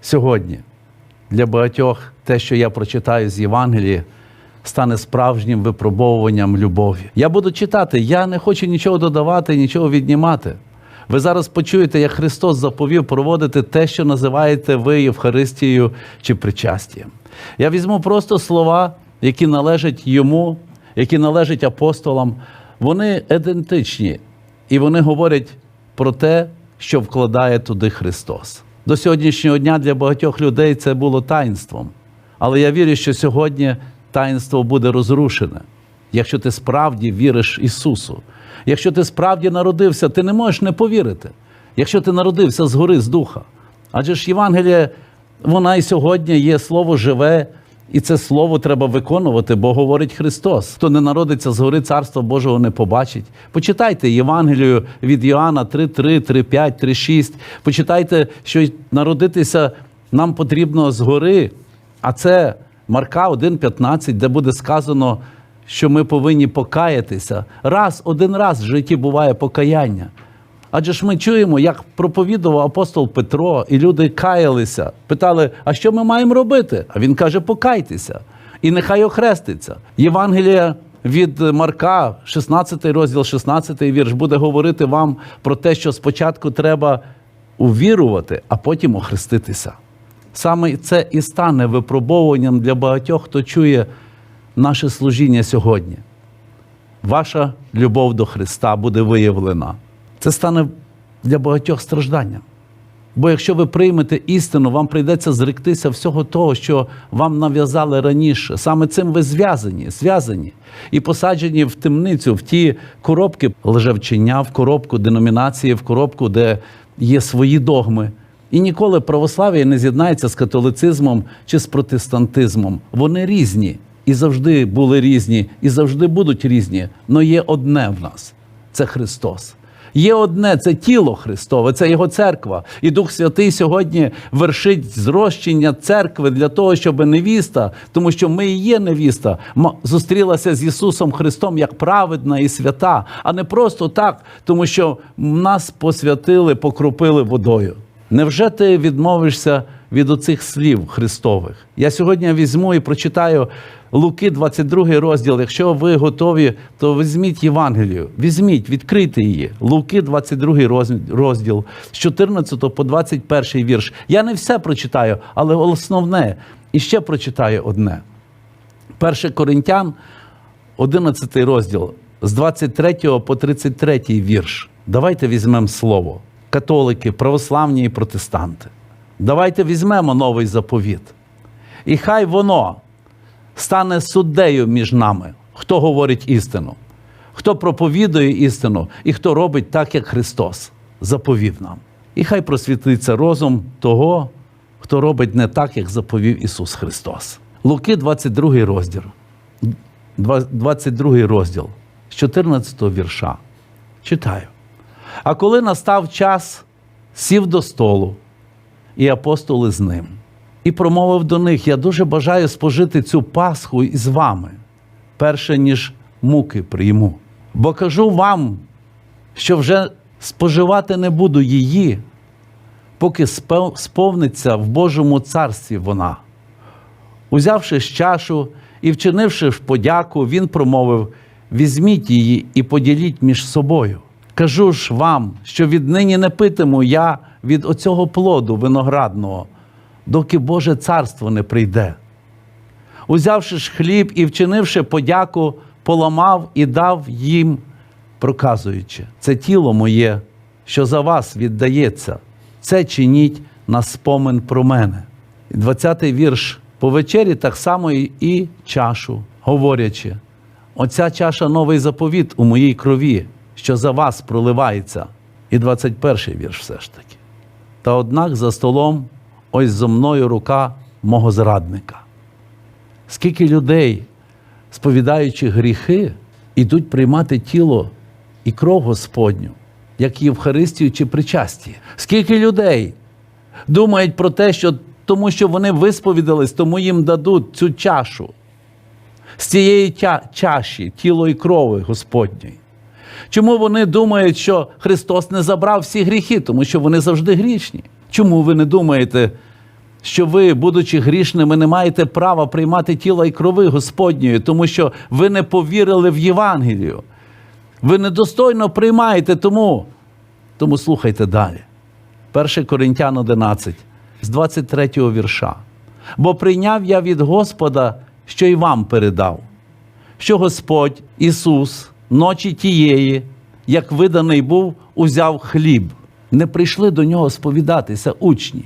сьогодні для багатьох те, що я прочитаю з Євангелії, стане справжнім випробовуванням любові. Я буду читати, я не хочу нічого додавати, нічого віднімати. Ви зараз почуєте, як Христос заповів проводити те, що називаєте ви Євхаристією чи причастям. Я візьму просто слова, які належать йому, які належать апостолам. Вони ідентичні, і вони говорять про те, що вкладає туди Христос. До сьогоднішнього дня для багатьох людей це було таїнством. Але я вірю, що сьогодні таїнство буде розрушене, якщо ти справді віриш Ісусу. Якщо ти справді народився, ти не можеш не повірити. Якщо ти народився згори, з духа. Адже ж Євангеліє, вона і сьогодні є слово живе, і це слово треба виконувати, бо говорить Христос. Хто не народиться згори, Царства Божого не побачить. Почитайте Євангелію від Йоанна 3.3, 3.5, 3.6. Почитайте, що народитися нам потрібно згори, а це Марка 1.15, де буде сказано, що ми повинні покаятися. Раз, один раз в житті буває покаяння. Адже ж ми чуємо, як проповідував апостол Петро, і люди каялися, питали, а що ми маємо робити? А він каже, покайтеся, і нехай охреститься. Євангелія від Марка, 16 розділ, 16 вірш, буде говорити вам про те, що спочатку треба увірувати, а потім охреститися. Саме це і стане випробовуванням для багатьох, хто чує наше служіння сьогодні. Ваша любов до Христа буде виявлена. Це стане для багатьох стражданням. Бо якщо ви приймете істину, вам прийдеться зректися всього того, що вам нав'язали раніше. Саме цим ви зв'язані, зв'язані і посаджені в темницю, в ті коробки лежавчення, в коробку деномінації, в коробку, де є свої догми. І ніколи православ'я не з'єднається з католицизмом чи з протестантизмом. Вони різні і завжди були різні, і завжди будуть різні. але є одне в нас це Христос. Є одне це тіло Христове, це Його церква. І Дух Святий сьогодні вершить зрощення церкви для того, щоб невіста, тому що ми і є невіста, зустрілася з Ісусом Христом як праведна і свята, а не просто так, тому що нас посвятили, покропили водою. Невже ти відмовишся від оцих слів Христових? Я сьогодні візьму і прочитаю Луки, 22 розділ. Якщо ви готові, то візьміть Євангелію, візьміть, відкрийте її. Луки, 22 розділ, з 14 по 21 вірш. Я не все прочитаю, але основне. І ще прочитаю одне. 1 Коринтян, 11 розділ, з 23 по 33 вірш. Давайте візьмемо слово. Католики, православні і протестанти. Давайте візьмемо новий заповіт. І хай воно стане суддею між нами, хто говорить істину, хто проповідує істину і хто робить так, як Христос заповів нам. І хай просвітлиться розум того, хто робить не так, як заповів Ісус Христос. Луки, 22 розділ. 22 розділ з 14 вірша. Читаю. А коли настав час, сів до столу, і апостоли з ним, і промовив до них: Я дуже бажаю спожити цю Пасху із вами, перше ніж муки прийму. Бо кажу вам, що вже споживати не буду її, поки сповниться в Божому царстві вона. Узявши ж чашу і вчинивши ж подяку, він промовив: візьміть її і поділіть між собою. Кажу ж вам, що віднині не питиму я від оцього плоду виноградного, доки Боже царство не прийде. Узявши ж хліб і вчинивши подяку, поламав і дав їм, проказуючи, це тіло моє, що за вас віддається, це чиніть на спомин про мене. І 20-й вірш по вечері так само і чашу, говорячи, оця чаша новий заповіт у моїй крові, що за вас проливається. І 21-й вірш все ж таки. Та однак за столом ось зо мною рука мого зрадника. Скільки людей, сповідаючи гріхи, ідуть приймати тіло і кров Господню, як Євхаристію чи причасті. Скільки людей думають про те, що тому що вони висповідались, тому їм дадуть цю чашу. З цієї чаші, тіло і крови Господньої. Чому вони думають, що Христос не забрав всі гріхи, тому що вони завжди грішні? Чому ви не думаєте, що ви, будучи грішними, не маєте права приймати тіла і крови Господньої, тому що ви не повірили в Євангелію. Ви недостойно приймаєте, тому, тому слухайте далі. 1 Коринтян 11, з 23 вірша. Бо прийняв я від Господа, що й вам передав, що Господь Ісус ночі тієї, як виданий був, узяв хліб. Не прийшли до нього сповідатися учні.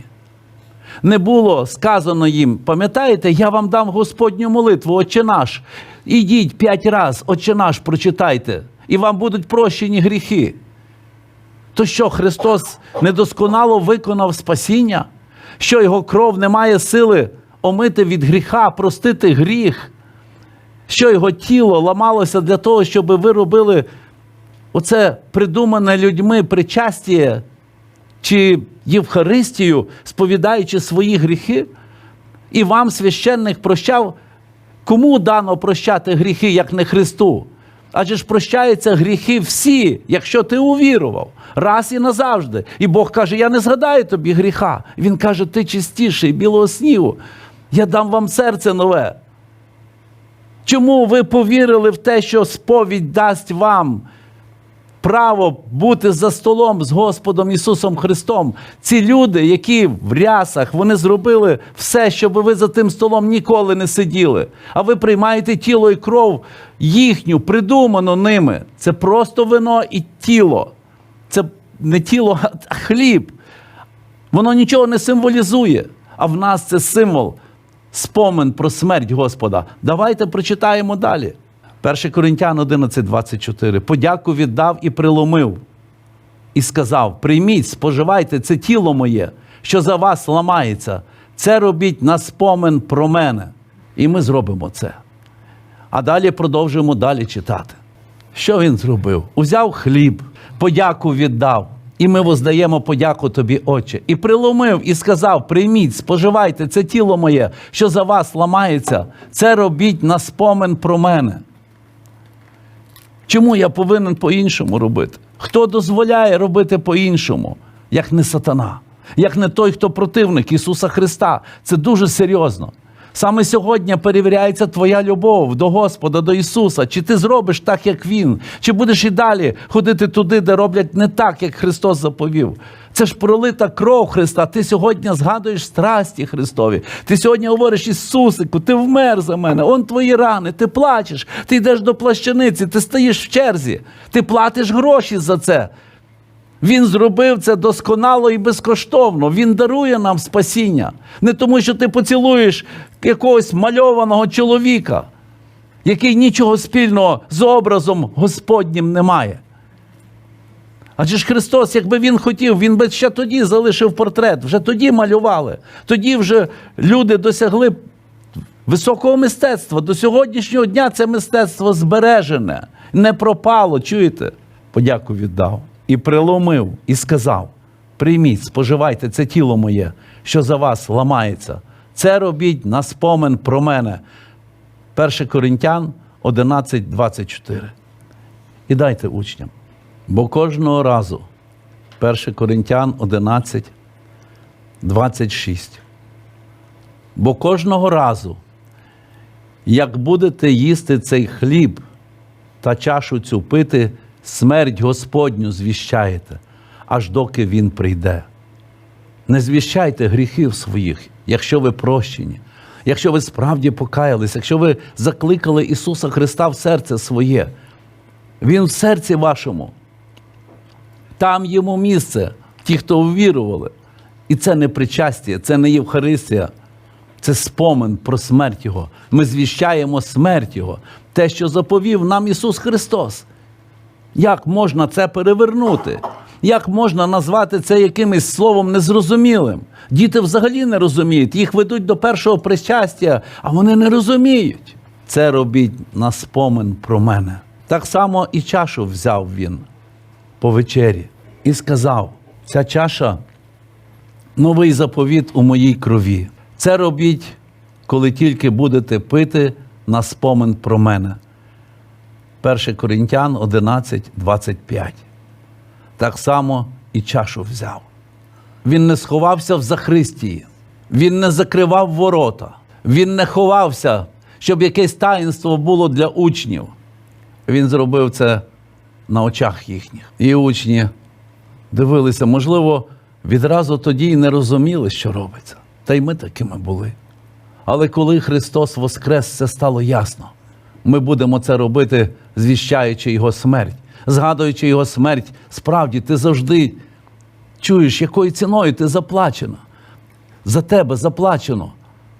Не було сказано їм, пам'ятаєте, я вам дам Господню молитву, Отче наш. Ідіть п'ять раз, Отче наш, прочитайте, і вам будуть прощені гріхи. То що Христос недосконало виконав спасіння? Що його кров не має сили омити від гріха, простити гріх? Що його тіло ламалося для того, щоб ви робили оце придумане людьми причастя чи Євхаристію, сповідаючи свої гріхи? І вам священник прощав, кому дано прощати гріхи, як не Христу? Адже ж прощаються гріхи всі, якщо ти увірував, раз і назавжди. І Бог каже: Я не згадаю тобі гріха. Він каже, ти чистіший, білого снігу. Я дам вам серце нове. Чому ви повірили в те, що сповідь дасть вам право бути за столом з Господом Ісусом Христом? Ці люди, які в рясах, вони зробили все, щоб ви за тим столом ніколи не сиділи. А ви приймаєте тіло і кров їхню, придуману ними. Це просто вино і тіло. Це не тіло, а хліб. Воно нічого не символізує. А в нас це символ, спомин про смерть Господа. Давайте прочитаємо далі. 1 Коринтян 11, 24. Подяку віддав і приломив. І сказав: Прийміть, споживайте це тіло моє, що за вас ламається. Це робіть на спомин про мене. І ми зробимо це. А далі продовжуємо далі читати. Що він зробив? Узяв хліб, подяку віддав. І ми воздаємо подяку тобі, Отче. І приломив, і сказав: Прийміть, споживайте це тіло моє, що за вас ламається. Це робіть на спомин про мене. Чому я повинен по-іншому робити? Хто дозволяє робити по-іншому, як не сатана, як не той, хто противник Ісуса Христа? Це дуже серйозно. Саме сьогодні перевіряється твоя любов до Господа, до Ісуса. Чи ти зробиш так, як Він, чи будеш і далі ходити туди, де роблять не так, як Христос заповів. Це ж пролита кров Христа. Ти сьогодні згадуєш страсті Христові. Ти сьогодні говориш Ісусику, ти вмер за мене, он твої рани, ти плачеш, ти йдеш до плащаниці, ти стоїш в черзі, ти платиш гроші за це. Він зробив це досконало і безкоштовно. Він дарує нам спасіння. Не тому, що ти поцілуєш якогось мальованого чоловіка, який нічого спільного з образом Господнім не має. Адже ж Христос, якби Він хотів, Він би ще тоді залишив портрет, вже тоді малювали. Тоді вже люди досягли високого мистецтва. До сьогоднішнього дня це мистецтво збережене, не пропало. Чуєте? Подяку віддав. І приломив, і сказав: прийміть, споживайте це тіло моє, що за вас ламається. Це робіть на спомин про мене. 1 Коринтян 11, 24. І дайте учням. Бо кожного разу 1 Коринтян 11, 26. Бо кожного разу, як будете їсти цей хліб та чашу цю пити, смерть Господню звіщаєте, аж доки Він прийде. Не звіщайте гріхів своїх, якщо ви прощені, якщо ви справді покаялись, якщо ви закликали Ісуса Христа в серце своє. Він в серці вашому. Там йому місце, ті, хто увірували. І це не причастя, це не Євхаристія, це спомин про смерть Його. Ми звіщаємо смерть Його, те, що заповів нам Ісус Христос. Як можна це перевернути? Як можна назвати це якимось словом незрозумілим? Діти взагалі не розуміють, їх ведуть до першого причастя, а вони не розуміють. Це робіть на спомин про мене. Так само і чашу взяв він по вечері і сказав: ця чаша новий заповіт у моїй крові. Це робіть, коли тільки будете пити на спомин про мене. 1 Коринтян 11, 25. Так само і чашу взяв. Він не сховався в Захристії. Він не закривав ворота, він не ховався, щоб якесь таїнство було для учнів. Він зробив це на очах їхніх. І учні дивилися, можливо, відразу тоді і не розуміли, що робиться. Та й ми такими були. Але коли Христос воскрес, це стало ясно. Ми будемо це робити, звіщаючи Його смерть, згадуючи Його смерть, справді ти завжди чуєш, якою ціною ти заплачена. За тебе заплачено.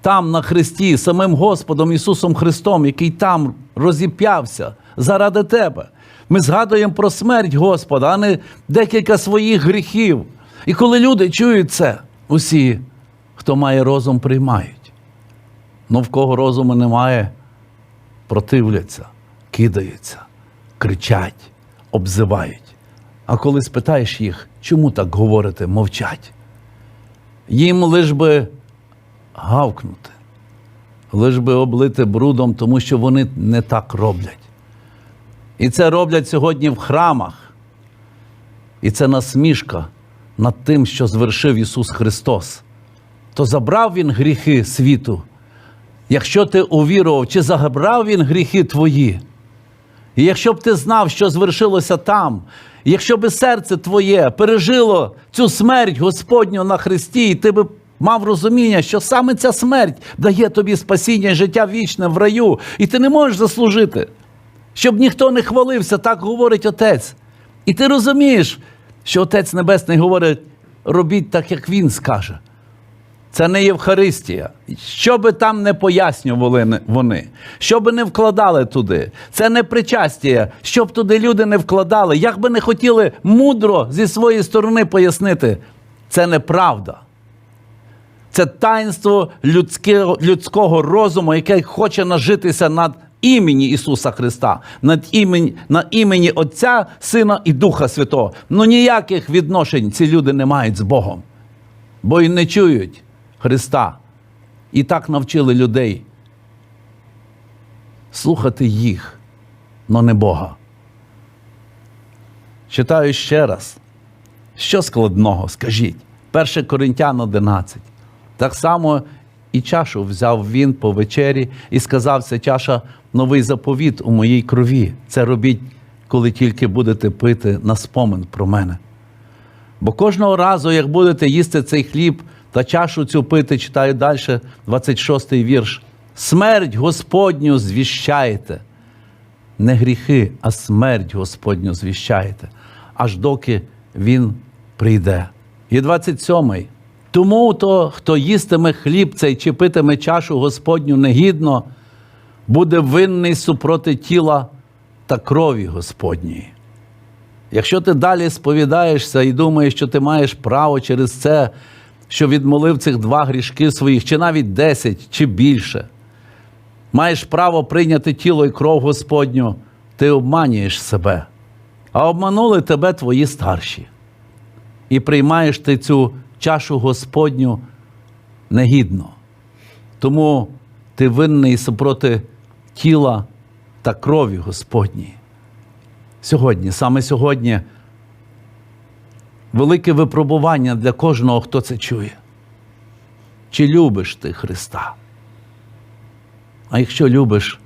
Там на Христі, самим Господом Ісусом Христом, який там розіп'явся заради тебе. Ми згадуємо про смерть Господа, а не декілька своїх гріхів. І коли люди чують це, усі, хто має розум, приймають. Ну в кого розуму немає, противляться, кидаються, кричать, обзивають. А коли спитаєш їх, чому так говорите, мовчать. Їм лиш би гавкнути, лиш би облити брудом, тому що вони не так роблять. І це роблять сьогодні в храмах. І це насмішка над тим, що звершив Ісус Христос. То забрав Він гріхи світу. Якщо ти увірував, чи забрав Він гріхи твої? І якщо б ти знав, що звершилося там, якщо б серце твоє пережило цю смерть Господню на Христі, і ти б мав розуміння, що саме ця смерть дає тобі спасіння і життя вічне в раю, і ти не можеш заслужити, щоб ніхто не хвалився, так говорить Отець. І ти розумієш, що Отець Небесний говорить: робіть так, як Він скаже. Це не Євхаристія. Що би там не пояснювали вони, що би не вкладали туди, це не причастя, що б туди люди не вкладали, як би не хотіли мудро зі своєї сторони пояснити, це неправда. Це таїнство людського, людського розуму, яке хоче нажитися над імені Ісуса Христа, над імені, на імені Отця, Сина і Духа Святого. Ну ніяких відношень ці люди не мають з Богом бо й не чують Христа. І так навчили людей слухати їх, но не Бога. Читаю ще раз. Що складного, скажіть? 1 Коринтян 11. Так само і чашу взяв він по вечері і сказав, це чаша новий заповіт у моїй крові. Це робіть, коли тільки будете пити на спомин про мене. Бо кожного разу, як будете їсти цей хліб та чашу цю пити, читаю далі, 26-й вірш. Смерть Господню звіщаєте. Не гріхи, а смерть Господню звіщаєте, аж доки Він прийде. І 27-й. Тому то, хто їстиме хліб цей чи питиме чашу Господню негідно, буде винний супроти тіла та крові Господньої. Якщо ти далі сповідаєшся і думаєш, що ти маєш право через це, що відмолив цих два грішки своїх, чи навіть десять, чи більше, маєш право прийняти тіло і кров Господню, ти обманюєш себе, а обманули тебе твої старші. І приймаєш ти цю чашу Господню негідно. Тому ти винний супроти тіла та крові Господньої. Сьогодні, саме сьогодні, велике випробування для кожного, хто це чує. Чи любиш ти Христа? А якщо любиш,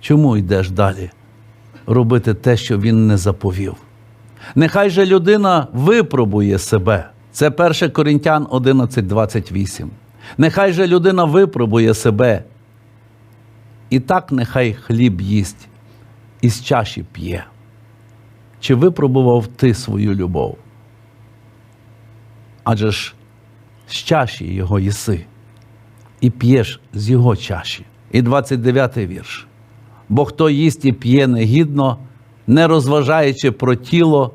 чому йдеш далі робити те, що Він не заповів? Нехай же людина випробує себе. Це 1 Коринтян 11, 28. Нехай же людина випробує себе. І так нехай хліб їсть із чаші п'є. Чи випробував ти свою любов? Адже ж з чаші його їси, і п'єш з його чаші. І 29 вірш. Бо хто їсть і п'є негідно, не розважаючи про тіло,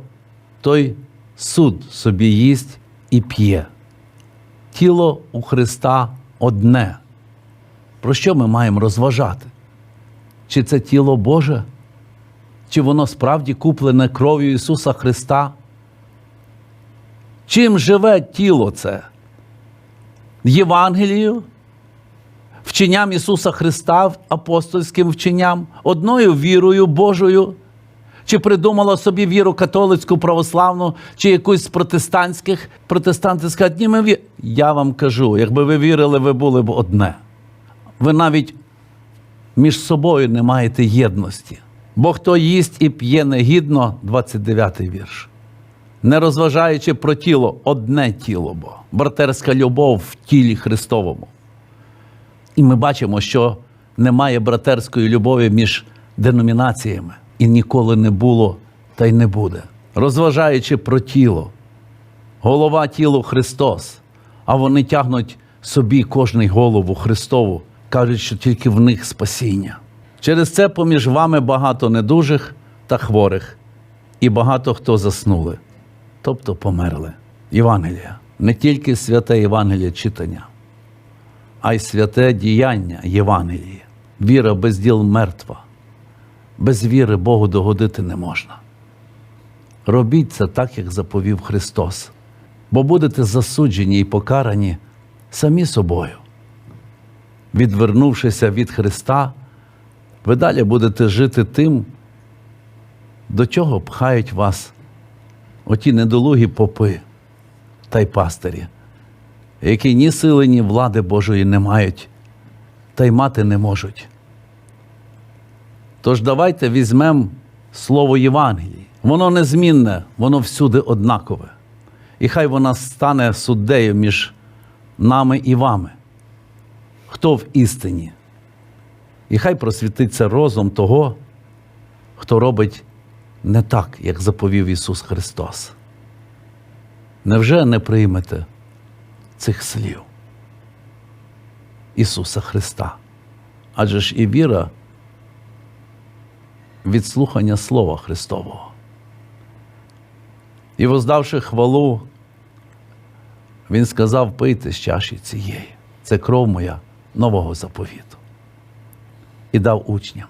той суд собі їсть і п'є. Тіло у Христа одне. Про що ми маємо розважати? Чи це тіло Боже? Чи воно справді куплене кров'ю Ісуса Христа? Чим живе тіло це? Євангелією, вченням Ісуса Христа, апостольським вченням, одною вірою Божою, чи придумала собі віру католицьку, православну, чи якусь з протестантських. Протестанти скажуть, ми ві... Я вам кажу, якби ви вірили, ви були б одне. Ви навіть між собою не маєте єдності. Бо хто їсть і п'є негідно, 29-й вірш. Не розважаючи про тіло, одне тіло, бо братерська любов в тілі Христовому. І ми бачимо, що немає братерської любові між деномінаціями. І ніколи не було та й не буде. Розважаючи про тіло, голова тілу Христос, а вони тягнуть собі кожний голову Христову, кажуть, що тільки в них спасіння. Через це поміж вами багато недужих та хворих, і багато хто заснули, тобто померли. Євангелія не тільки святе Євангеліє читання, а й святе діяння Євангелії. Віра без діл мертва. Без віри Богу догодити не можна. Робіть це так, як заповів Христос, бо будете засуджені і покарані самі собою. Відвернувшися від Христа, ви далі будете жити тим, до чого пхають вас оті недолугі попи та й пастирі, які ні сили, ні влади Божої не мають, та й мати не можуть. Тож давайте візьмемо слово Євангелії. Воно незмінне, воно всюди однакове. І хай вона стане суддею між нами і вами. Хто в істині? І хай просвітиться розум того, хто робить не так, як заповів Ісус Христос. Невже не приймете цих слів Ісуса Христа? Адже ж і віра від слухання Слова Христового. І воздавши хвалу, Він сказав пийте з чаші цієї. Це кров моя нового заповіту. І дав учням.